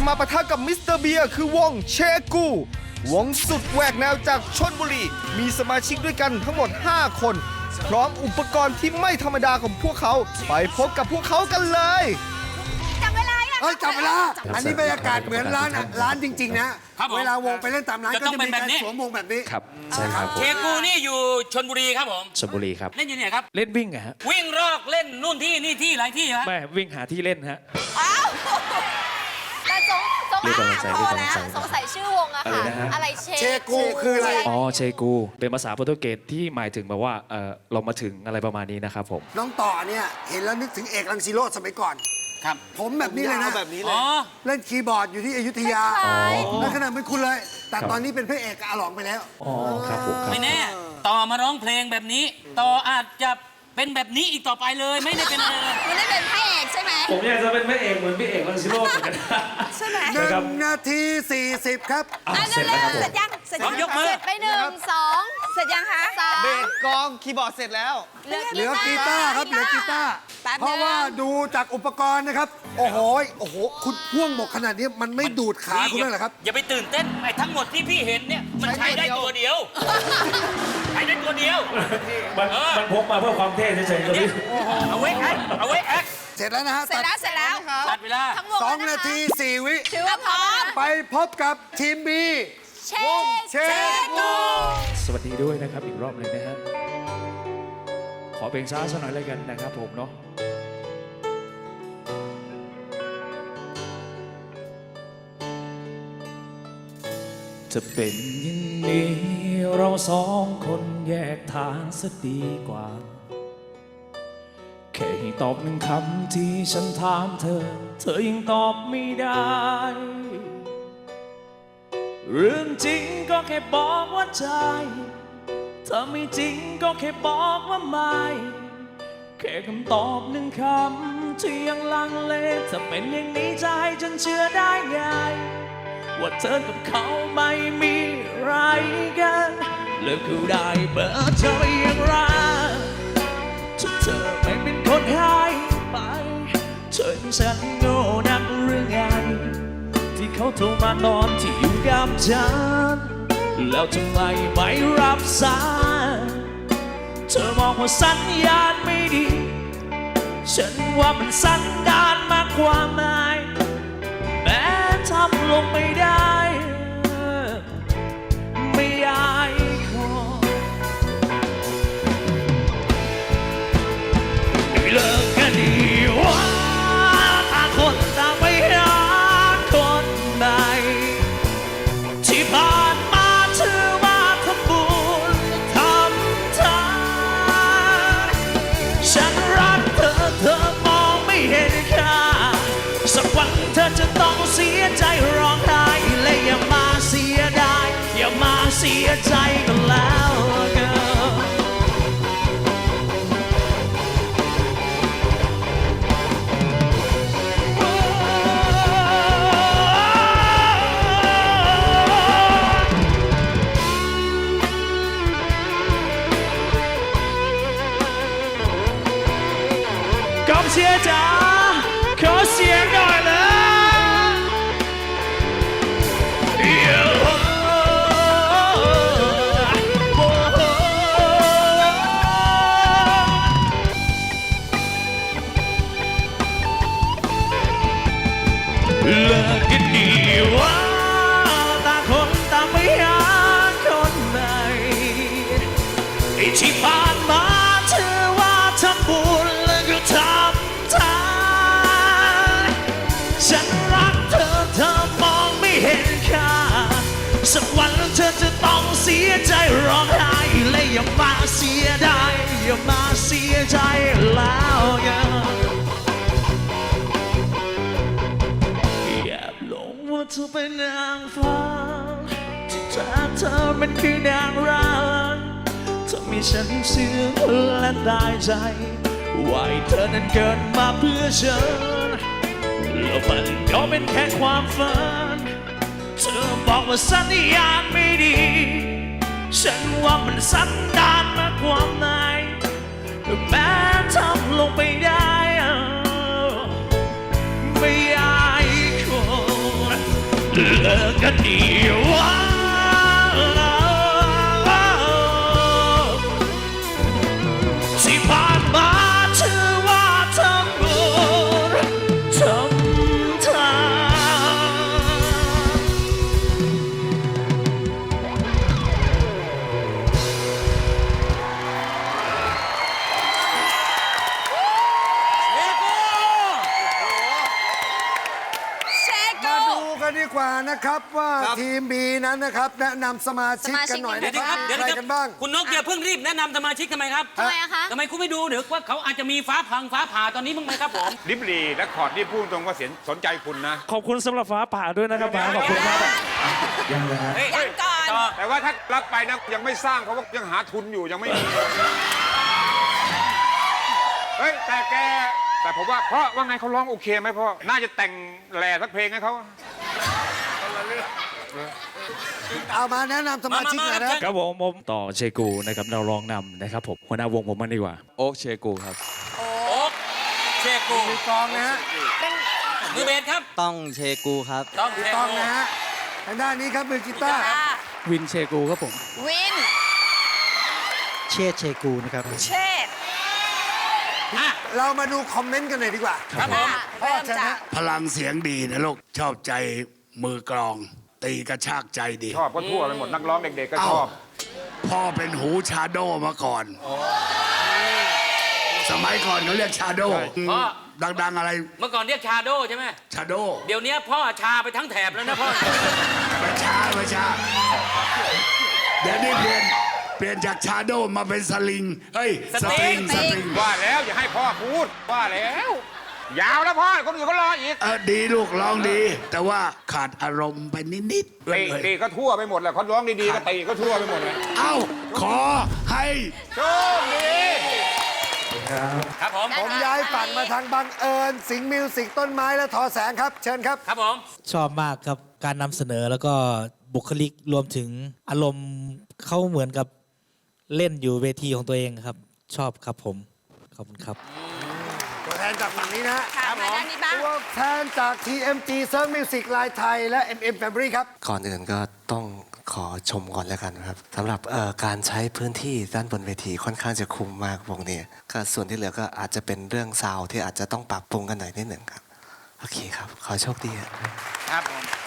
จะมาปะทะกับมิสเตอร์เบียร์คือวงเชกู วงสุดแหวกแนวจากชนบุรี มีสมาชิกด้วยกันทั้งหมด 5 คน พร้อมอุปกรณ์ที่ไม่ธรรมดาของพวกเขา ไปพบกับพวกเขากันเลย จับเวลายังเฮ้ยจับเวลา อันนี้บรรยากาศเหมือนร้านอะร้านจริง ๆ นะ ครับผมเวลาวงไปเล่นตามร้านจะก็ต้องจะเป็มีนแบบการนี้ สวมวงแบบนี้ ครับใช่ครับผเคมกูนี่อยู่ชนบุรีครับผม ชลบุรีครับ เล่นอยู่เนี่ยครับ เล่นวิ่งอะฮะวิ่งรอกเล่นนู่นที่นี่ที่หลายที่ฮะไม่วิ่งหาที่เล่นฮะอ้าวแต่ สงสงเรียกกำลังใจพอเรียกกำลังแล้วใจสงสัยชื่อวงอะอะไรค่ะนะฮะ อะไรเชเชกูคืออะไร อ๋อเชกู เป็นภาษาโปรตุเกสที่หมายถึงแบบว่าเออเรามาถึงอะไรประมาณนี้นะครับผม น้องต่อเนี่ย เห็นแล้วนึกถึงเอกลังซิโรดสมัยก่อน ครับ ผมแบบนี้เลยนะ แบบนี้เลอ๋ยอเล่นคีย์บอร์ดอยู่ที่อยุธยาคล้าย แล้วขนาดเป็นคุณเลย แต่ครับ ตอนนี้เป็นพระเอกกับอาหลองไปแล้ว อ๋อครับผมครับ ไม่แน่ ต่อมาร้องเพลงแบบนี้ ต่ออาจจะ เป็นแบบนี้อีกต่อไปเลยไม่ได้เป็นอะไรเลยมันได้เป็นพระเอกใช่ไหมผมอยากจะเป็นพระเอกเหมือนพี่เอกลังสิโรจน์เหมือนกัน ใช่ไหมหนึ่ครับงนาทีสี่สิบครับ อะอะเสร็จเร็แล้ววครับผมๆเสร็จยังเสร็จพร้อมยกมือ เสร็จไปหนึ่งสองเสร็จยังคะสามเบสกองคีย์บอร์ดเสร็จแล้ว เหลือกีตาร์ครับเหลือกีตาร์แป๊บเพราะว่าดูจากอุปกรณ์นะครับ โอ้โหโอ้โห คุณพ่วงหมกขนาดนี้มันไม่ดูดขาคุณเลยเหรอครับ อย่าไปตื่นเต้นไอ้ทั้งหมดที่พี่เห็นเนี่ย มันใช้ได้ตัวเดียวใช้ได้ตัวเดียว มันเออ มันพกมาเพื่อความเท่เฉยๆตัวเนี่นี้ยเอาไว้แอคเอาไว้แอคเสร็จแล้วนะฮะเสร็จแล้วเสร็จแล้วตัดเวลา ทั้งวงสองแล้วะนาคะทีสี่วิ ถือว่าพร้อมไปพบกับทีมบีเชเชกูสวัสดีด้วยนะครับอีกรอบหนึ่งนะฮะ ขอเพลงช้าสักหน่อยแล้วกันนะครับผมเนาะ จะเป็นอย่างนี้เราสอง คนแยกทางซะดีกว่า แค่ให้ตอบหนึ่งคำที่ฉันถามเธอ เธอยังตอบไม่ได้ เรื่องจริงก็แค่บอกว่าใจ ถ้าไม่จริงก็แค่บอกว่าไม่ แค่คำตอบหนึ่งคำที่ยังลังเลถ้าเป็นอย่างนี้จะให้ฉันเชื่อได้ไงว่าเธอกับเขาไม่มีไรกัน เลิกเขาได้เบอร์เธออย่างไรถ้าเธอไม่เป็นคนให้ไป เธอให้ฉันโง่นักหรือไง ที่เขาโทรมาตอนที่อยู่กับฉัน แล้วทำไมไม่รับสายเธอมองว่าสัญญาณไม่ดี ฉันว่ามันสันดานมากกว่าไหมแม้ทำลงไม่ได้ามาเเลิกกันดีว่าต่างคนต่างไปหาคนใหม่ไอ้ที่ผ่านมาถือว่าทำบุญและก็ทำทานฉันรักเธอเธอมองไม่เห็นค่าสักวันเธอจะต้องเสียใจร้องไห้และอย่ามาเสียดายอย่ามาเสียใจแล้วกัน เธอเป็นนางฟ้าที่แท้เธอเป็นคือนางร้ายเธอมีฉันเสื่อมและตายใจว่าให้เธอนั้นเกิดมาเพื่อฉันแล้วมันก็เป็นแค่ความฝัน เธอบอกว่าสัญญาณไม่ดี ฉันว่ามันสันดานมากกว่าไหนแม้ทำลงไปได้ look at you. Oh. กันดีกว่านะครับว่าทีมบีนั้นนะครับแนะนำสมาชิกกันหน่อยเดี๋ยวนะนะคครัรับบเดี๋ยวใครนะคกัรับนบ้าง คุณนกอย่าเพิ่งรีบแนะนำสมาชิกทำไมครับทำไมอะคะ ทำไมคุณไม่ดูเดี๋ยวว่าเขาอาจจะมีฟ้าพังฟ้าผ่าตอนนี้บ้างไหมครับผม ลิบลีและคอร์ดนี่พูดตรงว่าเสียสนใจคุณนะ ขอบคุณสำหรับฟ้าผ่าด้วยนะครับฟ้าขอบคุณครับเฮ้ยยังก่อนต่อแต่ว่าถ้ารับไปนะยังไม่สร้างเพราะว่ายังหาทุนอยู่ยังไม่มีเฮ้ยแต่แกแต่ผมว่าเพราะว่าไงเขาร้องโอเคไหมพ่อน่าจะแต่งแหล่สักเพลงให้เขา เอามาแนะนำสมาชิกหน่อยนะครับผมผมต่อเชกูนะครับเรารองนำนะครับผมหัวหน้าวงผมมันดีกว่า โอ๊กเชกูครับ โอ๊กเชกูมีกลองนะฮะเป็นมือเบสครับ ต้องเชกูครับ ต้องเชกลองกูนะฮะทางด้านนี้ครับมือกีตาร์อ่าวินเชกูครับผม วิน เชษเชกูนะครับ เชษอะเรามาดูคอมเมนต์กันหน่อยดีกว่า ครับผมค่ะพ่อเริ่มเชิญจากฮะพลังเสียงดีนะลูกชอบใจ มือกลอง ตีกระชากใจดี ชอบก็ทั่วไปหมดนักร้องเด็กๆก็ชอบ พ่อเป็นหูชาโดมาก่อน สมัยก่อนเขาเรียกชาโดพ่อ ดังๆอะไรเมื่อก่อนเรียกชาโดใช่ไหมชาโดเดี๋ยวนี้พ่อชาไปทั้งแถบแล้วนะพ่อ ประชาประชาเดี๋ยวนี้เปลี่ยนเปลี่ยนจากชาโดมาเป็นสลิงเฮ้ยสตริงสตริง ว่าแล้วอย่าให้พ่อพูดว่าแล้ว ยาวแล้วพ่อคนอื่นเขารออีก เออดีลูกร้องดี แต่ว่าขาดอารมณ์ไปนิดๆตีเลยตีก็ทั่วไปหมดแหละเขาร้องดีๆก็ตีก็ทั่วไปหมดเลยเอ้า ขอให้โชคดีครับผม ผมย้ายฝั่งมาทางบังเอิญ สิงห์มิวสิกต้นไม้และทอแสงครับ เชิญครับ ครับผม ชอบมากครับ การนำเสนอแล้วก็บุคลิกรวมถึงอารมณ์เขาเหมือนกับเล่นอยู่เวทีของตัวเองครับ ชอบครับผม ขอบคุณครับตัว แทนจากฝั่งนี้นะฮะค่ะมาด้านนี้บ้าง ตัวแทนจาก TMG Surf Music ลายไทย และ MM Family ครับ ก่อนอื่นก็ต้องขอชมก่อนแล้วกันครับสำหรับเอ่อการใช้พื้นที่ด้านบนเวทีค่อนข้างจะคุ้มมากวงนี้ก็ส่วนที่เหลือก็อาจจะเป็นเรื่องซาวด์ที่อาจจะต้องปรับปรุงกันหน่อยนิดหนึ่งครับ โอเคครับ ขอโชคดีครับ ครับผม